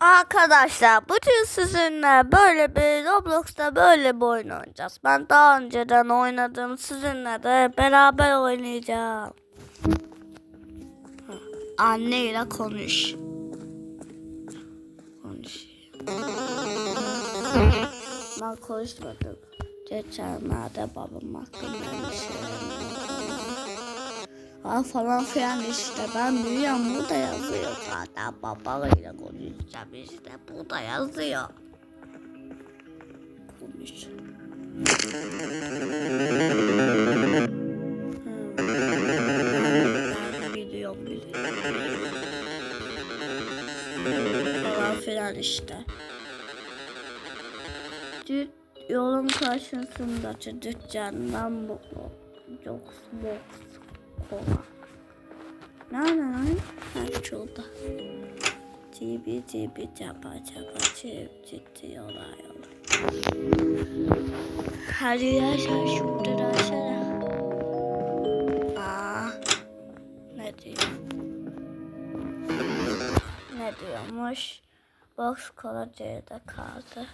Arkadaşlar bugün sizinle böyle bir Roblox'ta böyle bir oyun oynayacağız. Ben daha önceden oynadım sizinle de beraber oynayacağım. Anneyle konuş. Konuş. Ben konuşmadım. Geçenlerde babam hakkında bir şey Aa, falan filan işte ben biliyorum burada yazıyor zaten babayla konuşacağım işte burada yazıyor. Konuş. Hmm. Falan filan işte. Düt yolun karşısında dükkandan bu çok box kola. Ne ne ne? Ha şurada. Cibi cibi çapa çapa çip ciddi yola yola. Hadi yaşa şurada da aşağı. Aa, ne diyor? Ne diyormuş? Box kola C'de kaldı.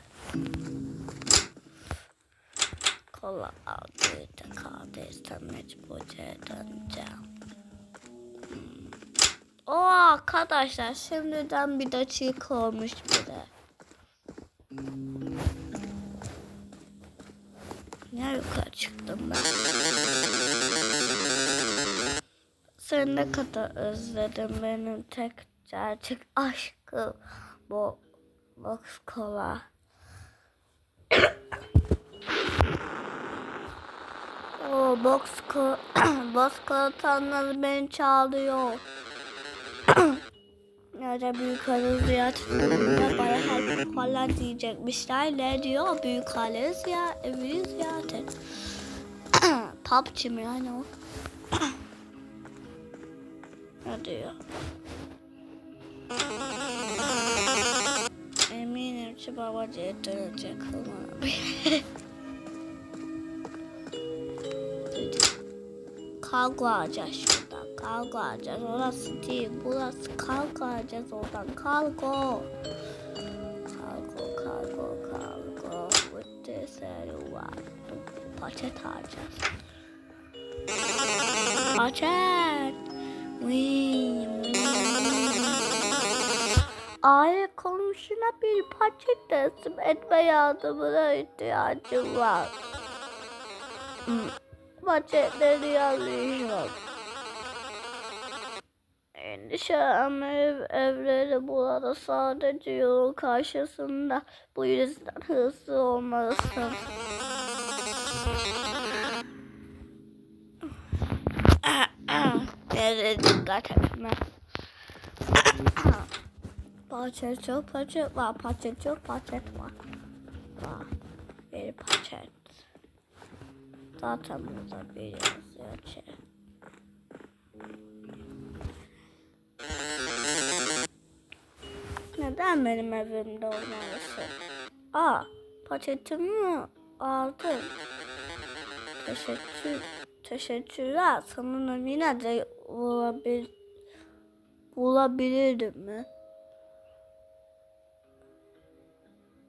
Kola aldıydı kaldıysa mecbur C'ye döneceğim. O arkadaşlar şimdiden bir dakika olmuş bile. Ne yukarı çıktım ben? Seni ne kadar özledim benim tek gerçek aşkım bu box kola. O box kola tanrı beni çağırıyor. Nerede büyük hanı ziyaretinde bana her falan diyecekmişler. Ne diyor? Büyük hanı ziyaret, evi ziyaret et. PUBG mi yani o? ne diyor? Eminim ki babacıya dönecek Kavga alacağız şuradan. Kavga alacağız. Orası değil. Burası kavga alacağız oradan. Kavga. Kavga, kavga, kavga. With this everyone. Paçet alacağız. Wee, wee. Aile komşuna bir paçet teslim etme yardımına ihtiyacım var. Hmm. Paçetleri yalayacağım. Endişem ev, evleri burada sadece yolun karşısında. Bu yüzden hızlı olmalısın. Nereye dikkat etme. Paçet çok paçet var. Paçet çok paçet var. Var. Bir paçet. Zaten burada bir yazıyor ki. Neden benim evimde olmalısın? Aa, paçetimi aldın. Teşekkür, teşekkürler. Sanırım yine de bulabil, bulabilirdim mi?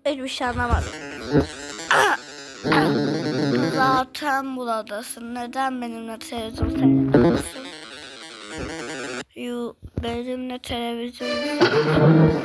Hiçbir şey anlamadım. Zaten buradasın. Neden benimle televizyon seyrediyorsun? Yu, benimle televizyon seyrediyorsun.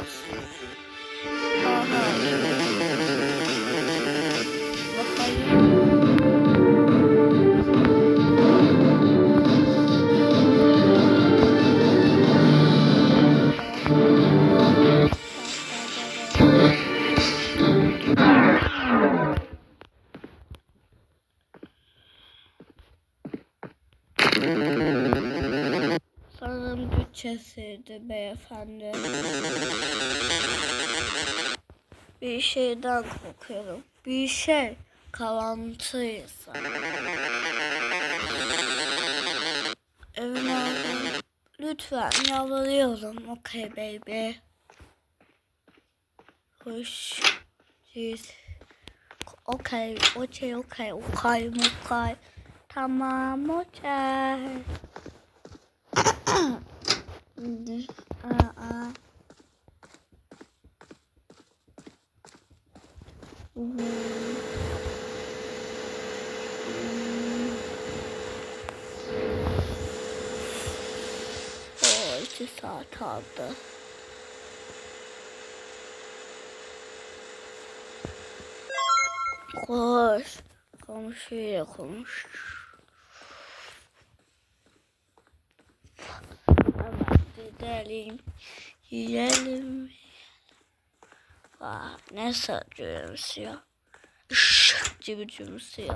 Bütçesiydi beyefendi. Bir şeyden korkuyorum. Bir şey kalıntıysa. Evin ağzını lütfen yalvarıyorum. Okay baby. Hoş. Jeez. Okay, okay, okay, okay, okay. Tamam, okay. Dur. Aa. Hmm. Oh, iki saat aldı. Koş. Komşuya konuş. Gidelim. Yiyelim. Vay ne sarıyoruz ya. Işık gibi cümsüyor.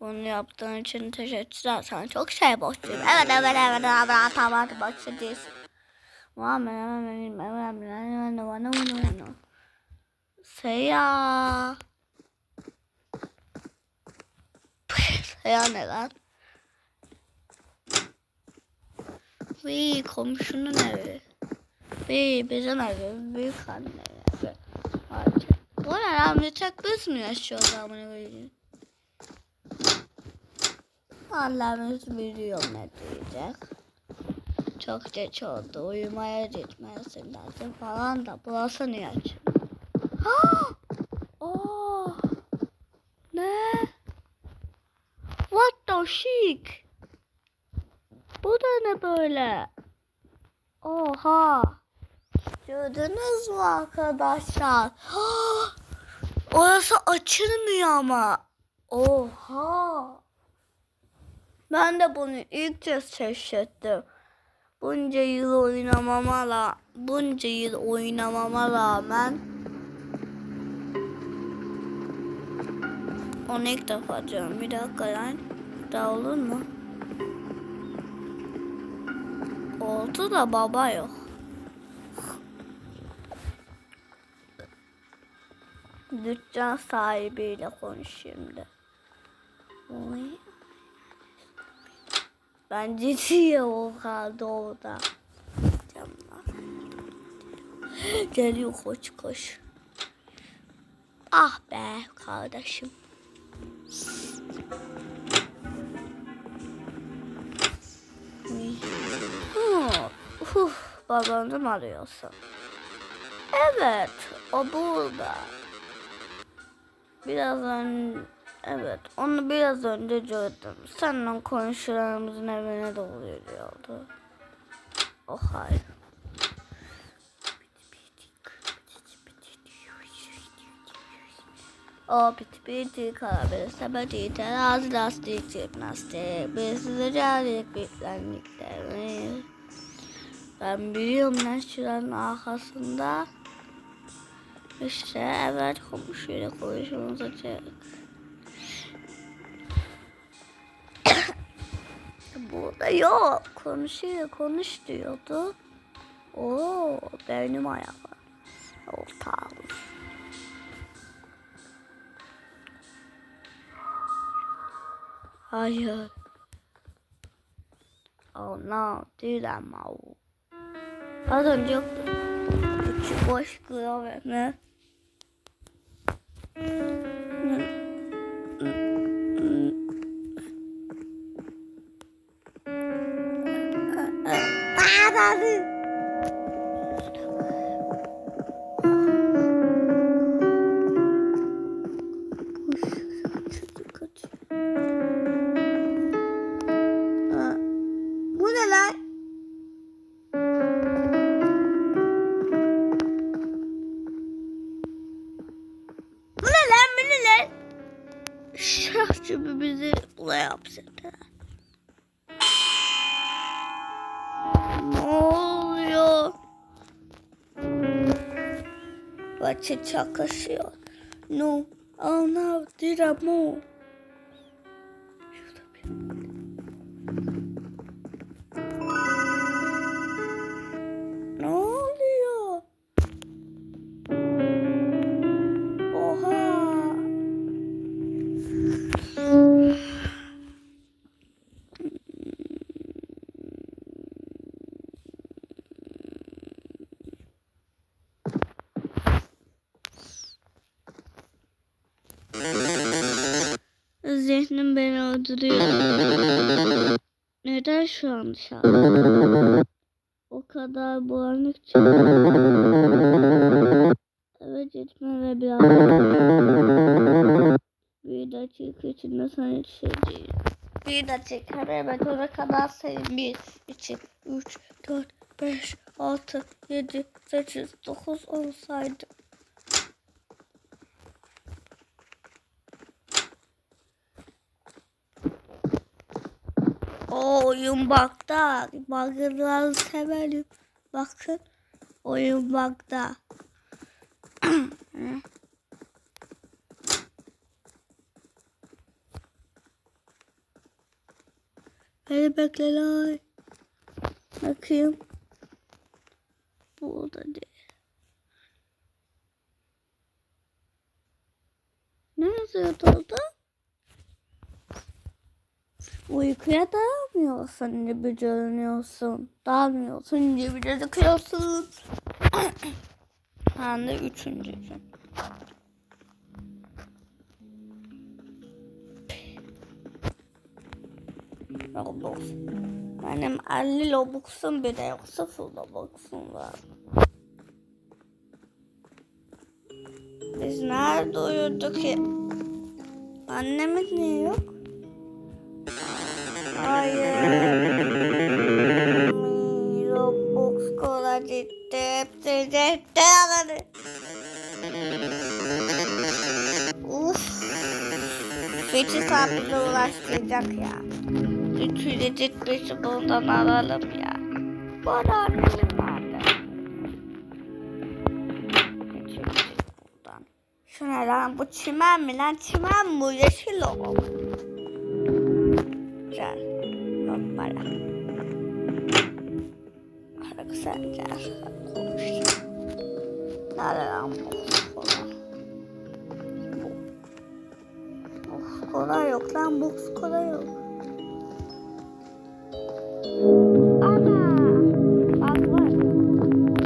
Bunu yaptığın için teşekkürler. Sana çok şey borçluyum. Evet evet evet evet tamam borçlu değilsin. Seya. Seya ne lan? Vii komşunun evi. Vii bizim evi. Büyük anne evi. Hadi. Bu ne lan? Bir tek biz mi yaşıyoruz amına koyayım? Allah'ımız biliyor ne diyecek. Çok geç oldu. Uyumaya gitmesin lazım falan da. Burası niye açık? oh. Ne? What the shit? Bu da ne böyle? Oha. Gördünüz mü arkadaşlar? Orası açılmıyor ama. Oha. Ben de bunu ilk kez keşfettim. Bunca yıl oynamama la, bunca yıl oynamama rağmen onu ilk defa diyorum. Bir dakika lan. Daha olur mu? Oldu da baba yok. Dükkan sahibiyle konuş şimdi. Oy. Ben ciddiye o kaldı orada. Geliyor koş koş. Ah be kardeşim. Babanı mı arıyorsun? Evet, o burada. Biraz önce, evet, onu biraz önce gördüm. Seninle konuşularımızın evine doğru yürüyordu. Oh hayır. O piti piti kahve sepeti terazi lastik jimnastik bir sıcacık bitlenlikleri. Ben biliyorum lan şuranın arkasında. İşte evet komşuyla konuşmamız açık. Burada yok. Konuşuyor konuş diyordu. Oo benim ayaklarım. Ortağım. Hayır. Oh no, do that mal. 我早就去过那个外面，嗯嗯嗯，八八四。Hapsetti. Ne oluyor? Bahçe çakışıyor. No. Oh no. Did I Zihnim beni öldürüyor. Neden şu an dışarı? O kadar bulanık Eve gitme ve biraz bir dakika içinde sana şey değil. Bir dakika evet ona kadar sayın. Bir, iki, üç, dört, beş, altı, yedi, sekiz, dokuz, on saydım. O oyun bakta. Bakırları severim. Bakın. Oyun bakta. Hadi bekle lan. Bakayım. Burada değil. Ne yazıyordu orada? Uykuya dalamıyorsun. Dalmıyorsun gibi gözüküyorsun. Hem de üçüncü gün. Robux. Benim 50 Robux'um bile yok. Sıfır Robux'um var. Biz nerede uyuduk ki? Annemiz niye yok? Hayır. Robux kola gitti. Hepsi gitti. Uf. Feci saatinde ulaştıracak ya. Ütülecek beşi bundan alalım ya. Bana buradan. Şu ne lan? Bu çimen mi lan? Çimen bu. Yeşil o. kola yok lan. Box kola yok. Ana. Bak var.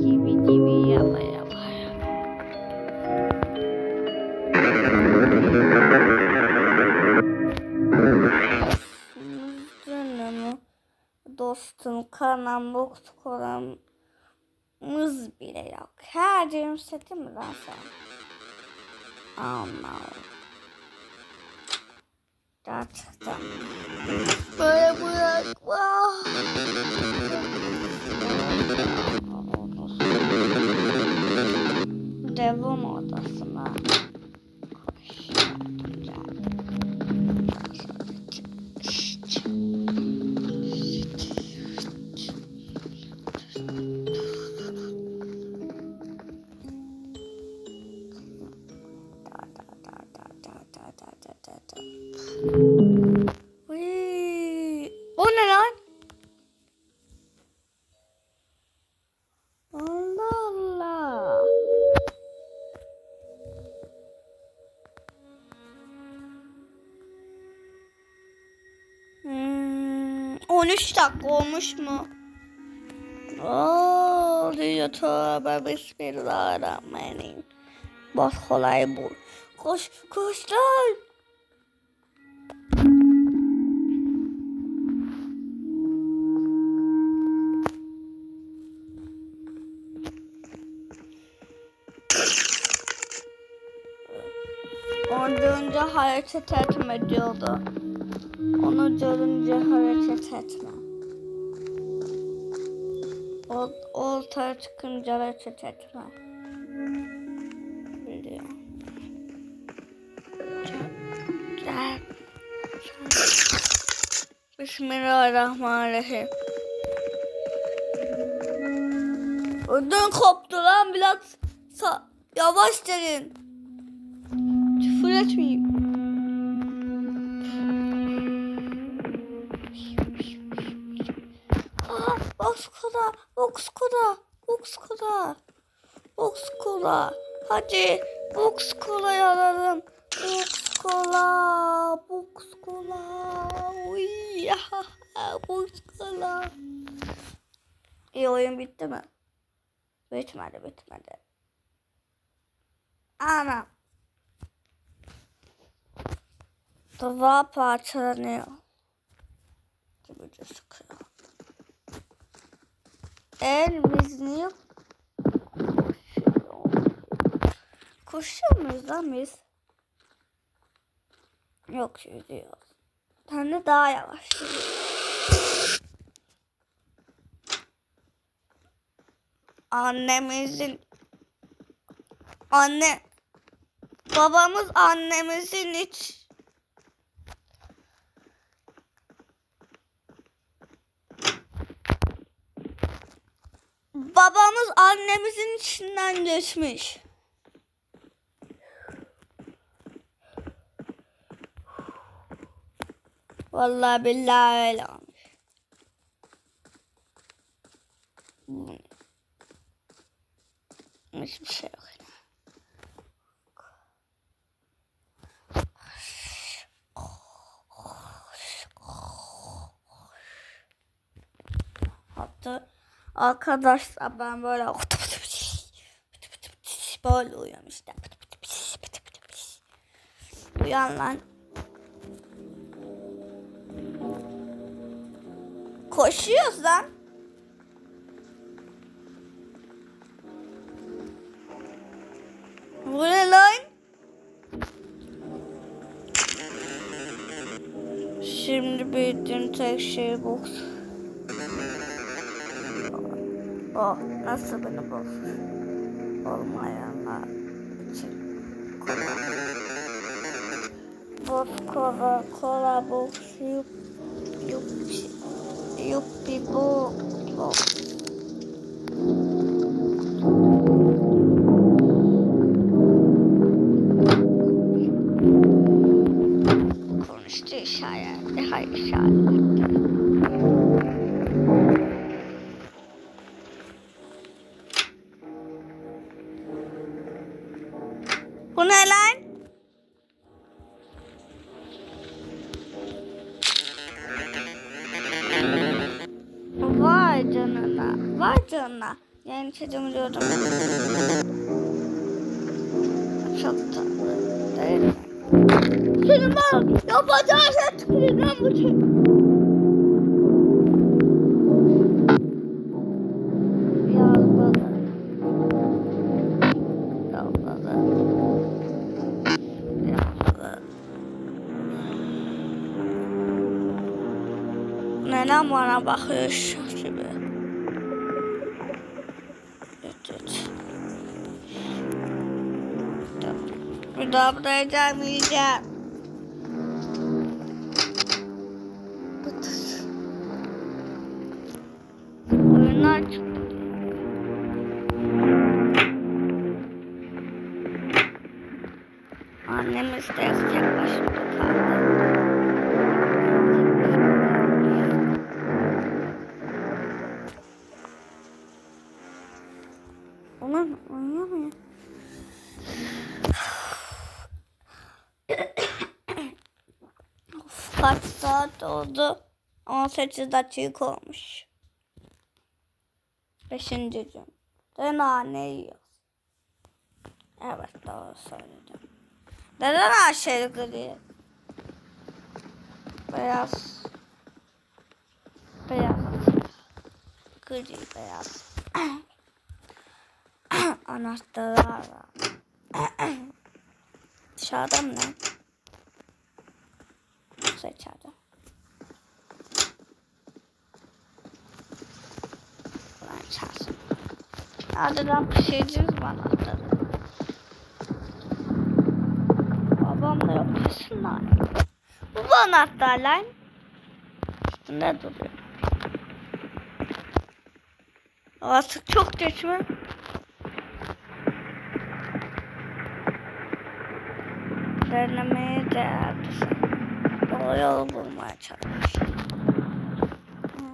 Gibi gibi yapa. Canım, dostum, kanam, boks kolamız bile yok. Her yerim seti mi lan sen? Oh no. Uy, dakika olmuş mu? Oo, diyor tövbe bismillahirrahmanirrahim. Bak kolay bu. Koş, koş lan. Onu görünce hareket etme diyordu. Onu görünce hareket etme. O, ortaya çıkınca hareket etme. Bismillahirrahmanirrahim. Ödün koptu lan biraz. Yavaş derin. Box kola, box kola, box kola. Hadi box kola alalım. Box kola, box kola. Uy, box kola. İyi oyun bitti mi? Bitmedi, bitmedi. Ana. Duvar parçalanıyor. Gibi gözüküyor. El biz niye koşuyor muyuz lan biz? Yok yürüyoruz. Sen de daha yavaş. Annemizin anne babamız annemizin hiç babamız annemizin içinden geçmiş. Vallahi billahi öyle olmuş. Hiçbir şey yok. Arkadaşlar ben böyle böyle uyuyorum işte. Uyan lan. Koşuyoruz lan. Bu ne lan? Şimdi bildiğim tek şey bu. Oh, nasıl beni boz? Olmayanlar için. Boz kola, kola box, yup, yup, yuppi bu, box. Canına. Yani çocuğum diyordum. Çok tatlı değil? Senin ben yapacağın şey bu. Neden bana bakıyorsun Bir daha buraya gelmeyeceğim. Bıtır. 18 dakika olmuş. Beşinci gün. De nane yiyoruz. Evet doğru söyledim. Neden her şey gri? Beyaz. Beyaz. Gri beyaz. Anahtarı ara. Dışarıda mı lan? Yoksa Lan pişireceğiz bu anahtarı. Babam da yok kesin lan. Bu bu anahtar. Üstünde duruyor. Artık çok geç mi? Denemeye değerdi. O yolu bulmaya çalış. Hı.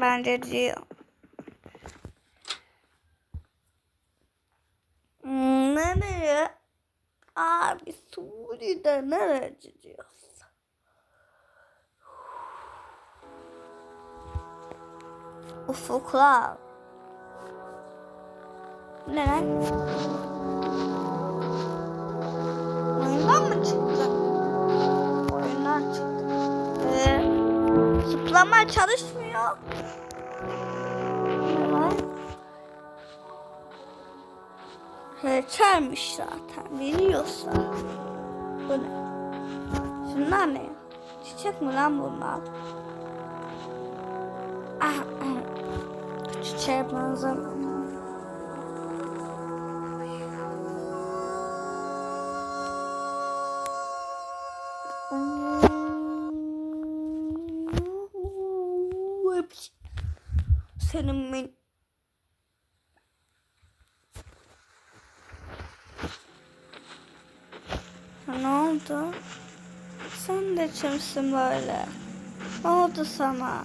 Bence diyor. Hmm, Nereye? Abi Suriye'de nereye gidiyoruz? Ufuklar. Ne lan? Oyundan mı çıktı? Oyundan çıktı. Ee, Zıplama çalışmıyor. Evet. Heykelmiş zaten biliyorsa. Bu ne? Şunlar ne? Çiçek mi lan bunlar? Ah, ah. Çiçeğe benzemiyor. Kimsin böyle? Ne oldu sana?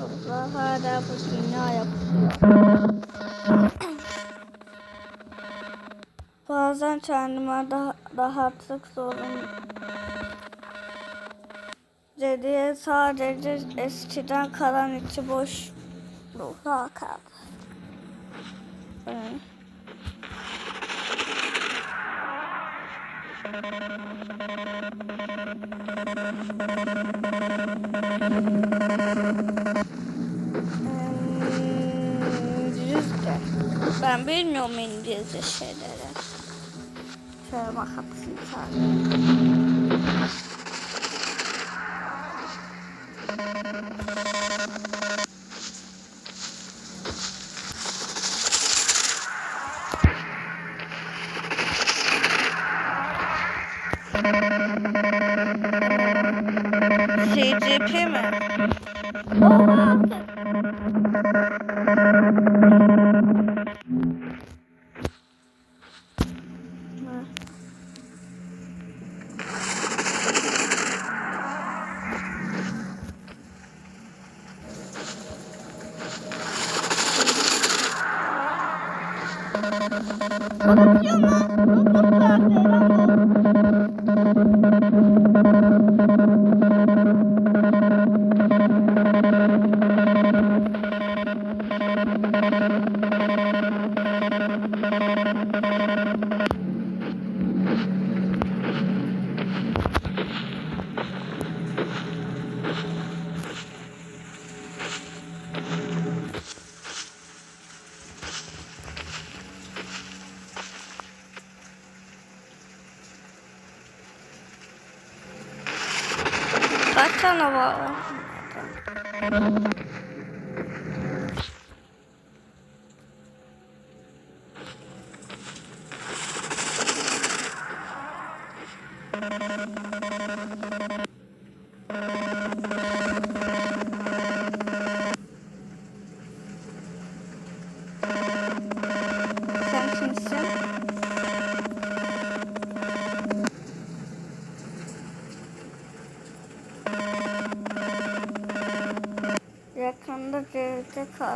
Allah hala bu dünya yapıyor. Bazen kendime daha, rahatlık zorun dediği sadece eskiden kalan içi boş ruha kaldı. Evet. İngilizce. Ben bilmiyorum İngilizce şeyleri. Şöyle bakabilirsin sen. Kaç tane var? Sen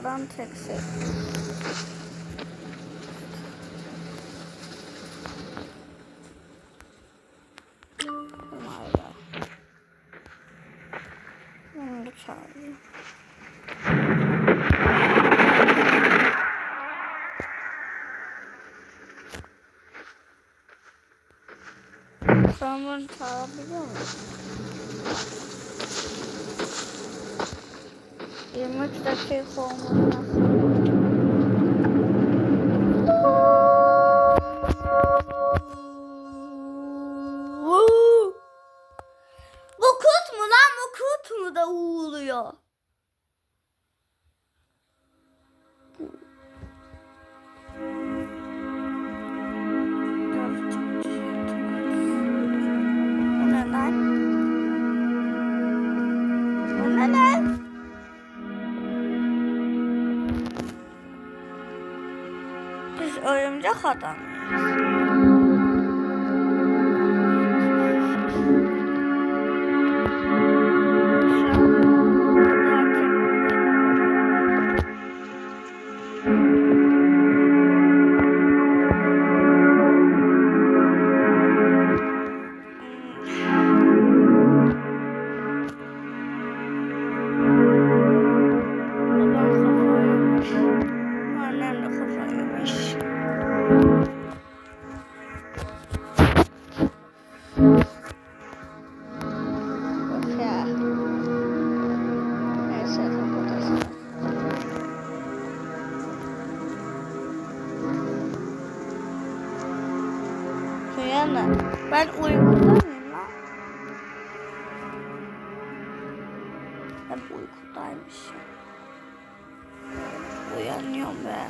devlete kalan tek şey. Vay be. Bunu da çağırayım. Sen bunu çağırabiliyor musun? 23 dakika olması örümcek adam. Uyanın. Ben uykudayım lan. Hep uykudaymışım. Uyanıyorum be.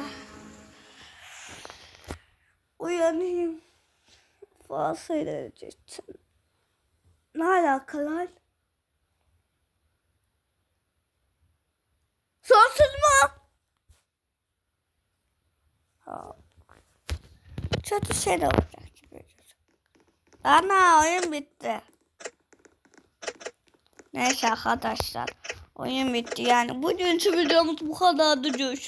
Uyanayım. Fazla ilerleyeceksin. Ne alakalar? Sonsuz mu? Ha. Kötü şey de olacak. Ana oyun bitti. Neyse arkadaşlar. Oyun bitti yani. Bugünkü videomuz bu kadardı. Görüşürüz.